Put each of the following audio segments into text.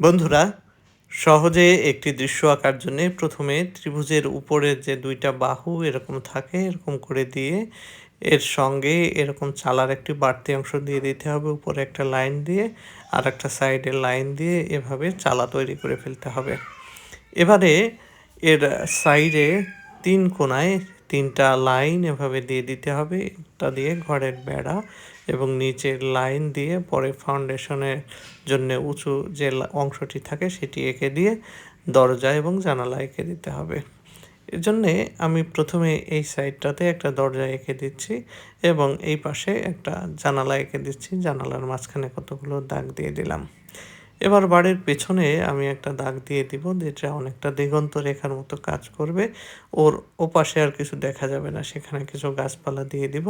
বন্ধুরা, সহজে একটি দৃশ্য আঁকার জন্য প্রথমে ত্রিভুজের উপরে যে দুইটা বাহু এরকম থাকে, এরকম করে দিয়ে এর সঙ্গে এরকম চালার একটি বাড়তি অংশ দিয়ে দিতে হবে, উপরে একটা লাইন দিয়ে আর একটা সাইডে লাইন দিয়ে এভাবে চালা তৈরি করে ফেলতে হবে। এবারে এর সাইডে তিন কোনায় তিনটা লাইন এভাবে দিয়ে দিতে হবে। তা দিয়ে ঘরের বেড়া এবং নিচের লাইন দিয়ে পরে ফাউন্ডেশনের জন্য উঁচু যে অংশটি থাকে সেটি এঁকে দিয়ে দরজা এবং জানালা এঁকে দিতে হবে। এর জন্যে আমি প্রথমে এই সাইডটাতে একটা দরজা এঁকে দিচ্ছি এবং এই পাশে একটা জানালা এঁকে দিচ্ছি। জানালার মাঝখানে কতগুলো দাগ দিয়ে দিলাম। এবার বাড়ির পেছনে আমি একটা দাগ দিয়ে দিব যেটা অনেকটা দিগন্ত রেখার মতো কাজ করবে। ওর ওপাশে আর কিছু দেখা যাবে না, সেখানে কিছু গাছপালা দিয়ে দিব।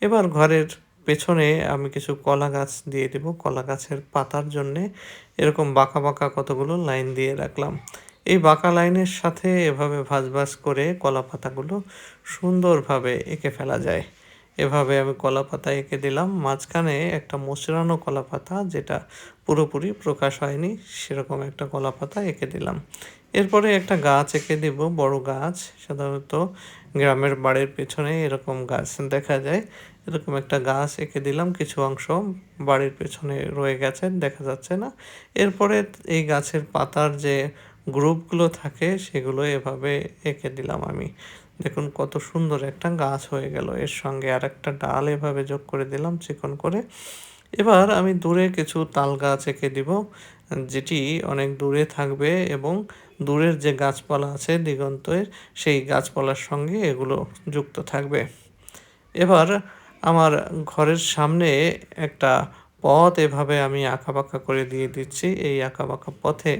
এবার ঘরের পেছনে আমি কিছু কলা গাছ দিয়ে দিব। কলা গাছের পাতার জন্যে এরকম বাঁকা বাঁকা কতগুলো লাইন দিয়ে রাখলাম। এই বাঁকা লাইনের সাথে এভাবে ভাজ ভাজ করে কলা পাতাগুলো সুন্দরভাবে এঁকে ফেলা যায়। এভাবে আমি কলা পাতা এঁকে দিলাম। মাঝখানে একটা মোচড়ানো কলা পাতা যেটা পুরোপুরি প্রকাশ হয়নি, সেরকম একটা কলা পাতা এঁকে দিলাম। এরপরে একটা গাছ এঁকে দেব, বড় গাছ, সাধারণত গ্রামের বাড়ির পেছনে এরকম গাছ দেখা যায়। এরকম একটা গাছ এঁকে দিলাম, কিছু অংশ বাড়ির পেছনে রয়ে গেছে, দেখা যাচ্ছে না। এরপরে এই গাছের পাতার যে গ্রুপগুলো থাকে, সেগুলো এভাবে এঁকে দিলাম আমি। দেখুন কত সুন্দর একটা গাছ হয়ে গেল। এর সঙ্গে আর একটা ডাল এভাবে যোগ করে দিলাম, চিকন করে। এবার আমি দূরে কিছু তাল গাছ এঁকে দিব, যেটি অনেক দূরে থাকবে এবং দূরের যে গাছপালা আছে দিগন্তের, সেই গাছপালার সঙ্গে এগুলো যুক্ত থাকবে। এবার আমার ঘরের সামনে একটা পথ এভাবে আমি আঁকাবাঁকা করে দিয়ে দিচ্ছি। এই আঁকাবাঁকা পথে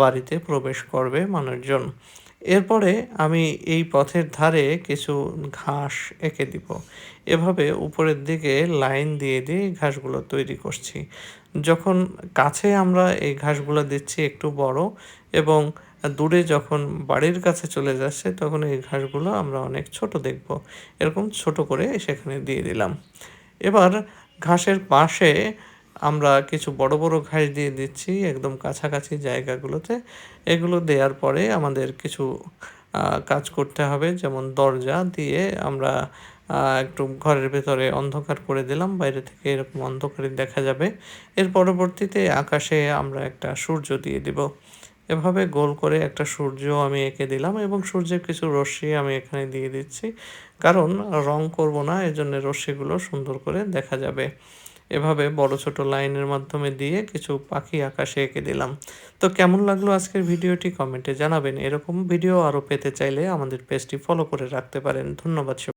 বাড়িতে প্রবেশ করবে মানুষজন। এরপরে আমি এই পথের ধারে কিছু ঘাস এঁকে দিব। এভাবে উপরের দিকে লাইন দিয়ে দিয়ে ঘাসগুলো তৈরি করছি। যখন কাছে আমরা এই ঘাসগুলো দিচ্ছি একটু বড় এবং দূরে যখন বাড়ির কাছে চলে যাচ্ছে তখন এই ঘাসগুলো আমরা অনেক ছোট দেখব। এরকম ছোট করে সেখানে দিয়ে দিলাম। এবার ঘাসের পাশে আমরা কিছু বড় বড় ঘাস দিয়ে দিচ্ছি একদম কাছাকাছি জায়গাগুলোতে। এগুলো দেওয়ার পরে আমাদের কিছু কাজ করতে হবে। যেমন দরজা দিয়ে আমরা একটু ঘরের ভেতরে অন্ধকার করে দিলাম, বাইরে থেকে এরকম অন্ধকারে দেখা যাবে। এর পরবর্তীতে আকাশে আমরা একটা সূর্য দিয়ে দিব। এভাবে গোল করে একটা সূর্য আমি এঁকে দিলাম এবং সূর্যের কিছু রশ্মি আমি এখানে দিয়ে দিচ্ছি। কারণ রং করব না, এজন্য রশ্মিগুলো সুন্দর করে দেখা যাবে। এভাবে বড় ছোট লাইনের মাধ্যমে দিয়ে কিছু পাখি আকাশে এঁকে দিলাম। তো কেমন লাগল আজকের ভিডিওটি কমেন্টে জানাবেন। এরকম ভিডিও আরও পেতে চাইলে আমাদের পেজটি ফলো করে রাখতে পারেন। ধন্যবাদ